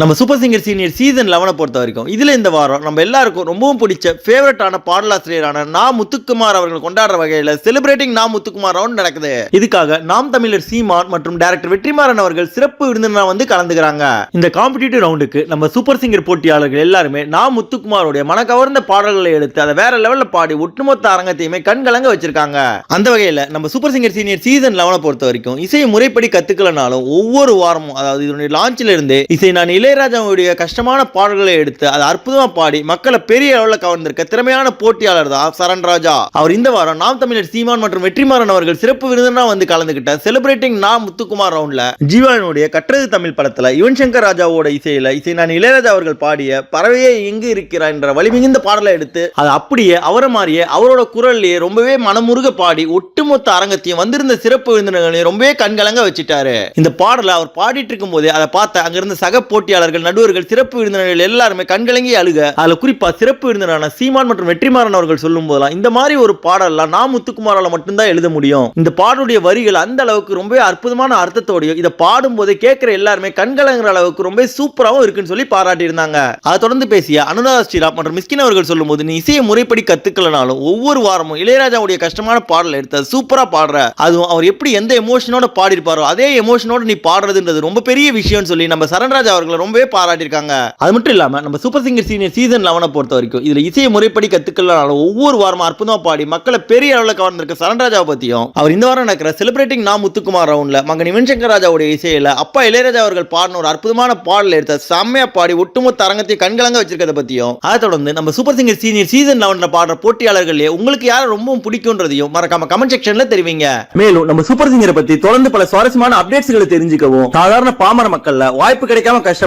நம்ம super singer senior season லெவனை பொறுத்த வரைக்கும் இதில் இந்த வாரம் நம்ம எல்லாருக்கும் ரொம்பவும் பிடிச்ச ஃபேவரட்டான பாடலாசிரியரான நா முத்துக்குமார் அவர்கள் கொண்டாடுற வகையில் செலிப்ரேட்டிங் நா முத்துக்குமார் ரவுண்ட் நடக்குது. இதுக்காக நாம் தமிழர் சீமான் மற்றும் டேரக்டர் வெற்றிமாறன் அவர்கள் சிறப்பு விருந்தினர் வந்து கலந்துக்கிறாங்க. இந்த காம்படிட்டிவ் ரவுண்டுக்கு நம்ம சூப்பர் சிங்கர் போட்டியாளர்கள் எல்லாருமே நா முத்துக்குமாரோடைய மனக்கவர்ந்த பாடல்களை எடுத்து அதை வேற லெவலில் பாடி ஒட்டுமொத்த அரங்கத்தையுமே கண்கலங்க வச்சிருக்காங்க. அந்த வகையில் நம்ம சூப்பர் சிங்கர் சீனியர் சீசன் லெவனை பொறுத்த வரைக்கும் இசையை முறைப்படி கத்துக்கலனாலும் ஒவ்வொரு வாரமும் அதாவது இதனுடைய லான்ச்சிலிருந்து இசை நான் இளையராஜாவுடைய கஷ்டமான பாடல்களை எடுத்து அதை அற்புதமா பாடி மக்களை பெரிய அளவில் கவர்ந்திருக்க திறமையான போட்டியாளர் தான் சரண் ராஜா. அவர் இந்த வாரம் நாம் தமிழர் சீமான் மற்றும் வெற்றிமாறன் அவர்கள் சிறப்பு விருந்தினரா வந்து கலந்துகிட்ட செலிப்ரேட்டிங் நா முத்துக்குமார் ரவுண்ட்ல ஜீவானுடைய கற்றது தமிழ் படத்துல யுவன் சங்கர் ராஜாவோட இசையில இசை நான் இளையராஜா அவர்கள் பாடிய பறவையே எங்கு இருக்கிறார் என்ற வலிமிகுந்த பாடலை எடுத்து அதை அப்படியே அவரை மாறிய அவரோட குரல்லையே ரொம்பவே மனமுருக பாடி ஒட்டுமொத்த அரங்கத்தையும் வந்திருந்த சிறப்பு விருந்தினர்களையும் ரொம்பவே கண்கலங்க வச்சுட்டாரு. இந்த பாடலை அவர் பாடிட்டு இருக்கும் போதே அதை பார்த்த அங்கிருந்த சக போட்டியாளர்கள் நடுவர்கள் சிறப்பு விருந்தினர்கள் எல்லாருமே கண்கலங்கி அழுக. அதுல குறிப்பா சிறப்பு விருந்தினரான சீமான் மற்றும் வெற்றிமாறன் அவர்கள் சொல்லும் போதெல்லாம் இந்த மாதிரி ஒரு பாடல்லாம் நான் முத்துக்குமாரால மட்டும்தான் எழுத முடியும். இந்த பாடலுடைய வரிகள் அந்த அளவுக்கு ரொம்ப அற்புதமான அர்த்தத்தோடையும் இதை பாடும்போது கேட்கிற எல்லாருமே கண்கலங்குற அளவுக்கு ரொம்ப சூப்பராகவும் இருக்குன்னு சொல்லி பாராட்டி இருந்தாங்க அதை தொடர்ந்து பேசிய அனுராதா ஸ்ரீராம் மற்றும் மிஸ்கின் அவர்கள் சொல்லும்போது நீ இசையை முறைப்படி கத்துக்கலனாலும் ஒவ்வொரு வாரமும் இளையராஜாவுடைய கஷ்டமான பாடல் எடுத்து சூப்பரா பாடுற. அதுவும் அவர் எப்படி எந்த எமோஷனோட பாடியிருப்பாரோ அதே எமோஷனோட நீ பாடுறதுன்றது ரொம்ப பெரிய விஷயம்னு சொல்லி நம்ம சரண்ராஜ் அவர்கள் ரொம்பவே பாராட்டியிருக்காங்க. அது மட்டும் இல்லாம நம்ம சூப்பர் சிங்கர் சீனியர் சீசன் லெவனை பொறுத்த வரைக்கும் இதுல இசையை முறைப்படி கத்துக்கலனாலும் ஒவ்வொரு வாரமும் அற்புதமா பாடி மக்களை பெரிய அளவில் கவர்ந்திருக்க சரண்ராஜாவை பத்தியும் அவர் இந்த வாரம் நடக்கிற செலிப்ரேட்டிங் நா முத்துக்குமார் ரவுண்ட்ல மகன் யுவன் சங்கர் ராஜாவுடைய இசையில அப்பா இளையராஜா அவர்கள் பாடின ஒரு அற்புதமான பாடல் எடுத்த செம்மையா பாடி ஒட்டுமொத்த அரங்கத்தை கண்கலங்க வச்சிருக்கிறத பத்தியும் அதை தொடர்ந்து நம்ம சூப்பர் சிங்கர் சீனியர் சீசன் லெவன்ல பாடுற போட்டியாளர்களே உங்களுக்கு யாரை ரொம்பவும் பிடிக்கும்ன்றதையும் மறக்காம கமெண்ட் செக்ஷன்ல தெரிவிங்க. மேலும் நம்ம சூப்பர் சிங்கரை பத்தி தொடர்ந்து பல சுவாரஸ்யமான அப்டேட்ஸ்களை தெரிஞ்சுக்கவும் சாதாரண பாமர மக்கள்ல வாய்ப்பு கிடைக்காம